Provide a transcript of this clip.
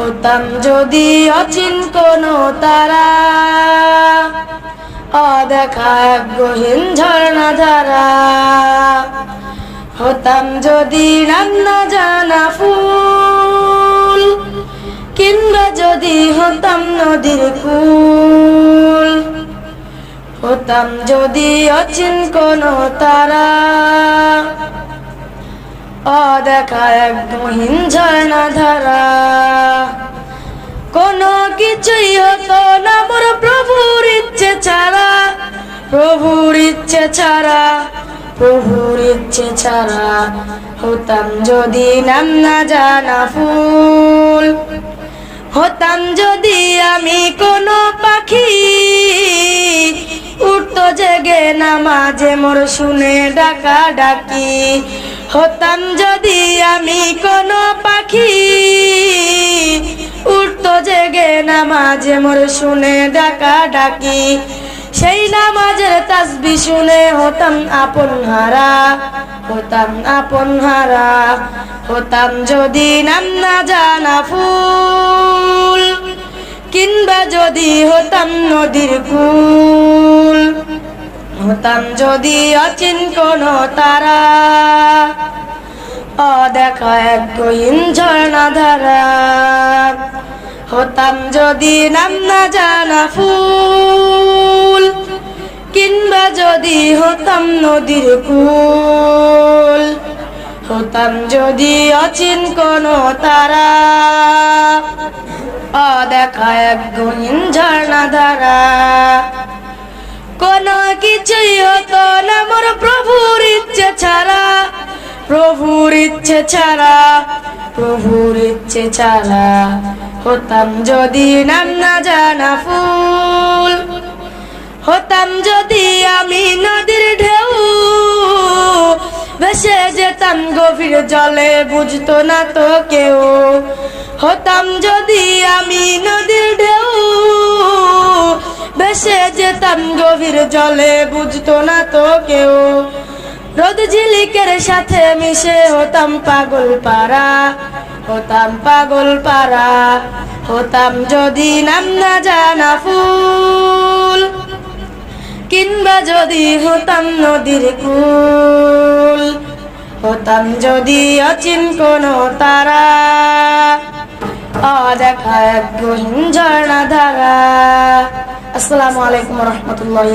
হতাম যদি অচিন কোনো তারা, অদেখা গহীন ঝর্ণা ধারা হতাম যদি রান্না জানা ফুল, কিংবা যদি হতাম নদীর ফুল হতাম যদি অচিন কোনো তারা অদেখা এক মহিন ঝর্ণা ধারা। কোনো কিছুই হতো না মোর প্রভুর ইচ্ছে ছাড়া, প্রভুর ইচ্ছে ছাড়া, প্রভুর ইচ্ছে ছাড়া হতাম যদি নাম না জানা ফুল। হতাম যদি আমি কোনো পাখি, উঠতো জেগে নামাজে মোর শুনে ডাকা ডাকি। হতাম যদি আমি কোনো পাখি। উঠতো জেগে নামাজে, মোর শুনে ডাকা ডাকি। সেই নামাজের তাসবি শুনে হতাম আপন হারা, হতাম আপন হারা। হতাম যদি নাম না জানা ফুল, কিংবা যদি হতাম নদীর কুল। হতাম যদি অচিন কোন তারা। অদেখা এক গহীন ঝর্ণা হতাম যদি নাম না জানা ফুল, কিংবা যদি হতাম নদীর কুল। হতাম যদি অচিন কোন তারা, অদেখা এক গহীন ঝর্ণা ধারা। কোন কিছুই হতো ইচ্ছে ছাড়া, প্রভুর ইচ্ছে ছাড়া হতাম যদি নাম না জানা ফুল। হতাম যদি আমি নদীর ঢেউ, ভেসে যেতাম গভীর জলে, বুঝতো না তো কেউ। হতাম যদি আমি নদীর ঢেউ, ভেসে যেতাম গভীর জলে, বুঝতো না তো কেউ। রোদ ঝিলিকের সাথে মিশে হতাম পাগল পারা হতাম পাগল পারা হতাম যদি নাম না জানা ফুল, কিংবা যদি হতাম নদীর কুল, হতাম যদি অচিন কোন তারা, অদেখা এক গহীন ধারা আসসালামু আলাইকুম রহমতুল্লাহ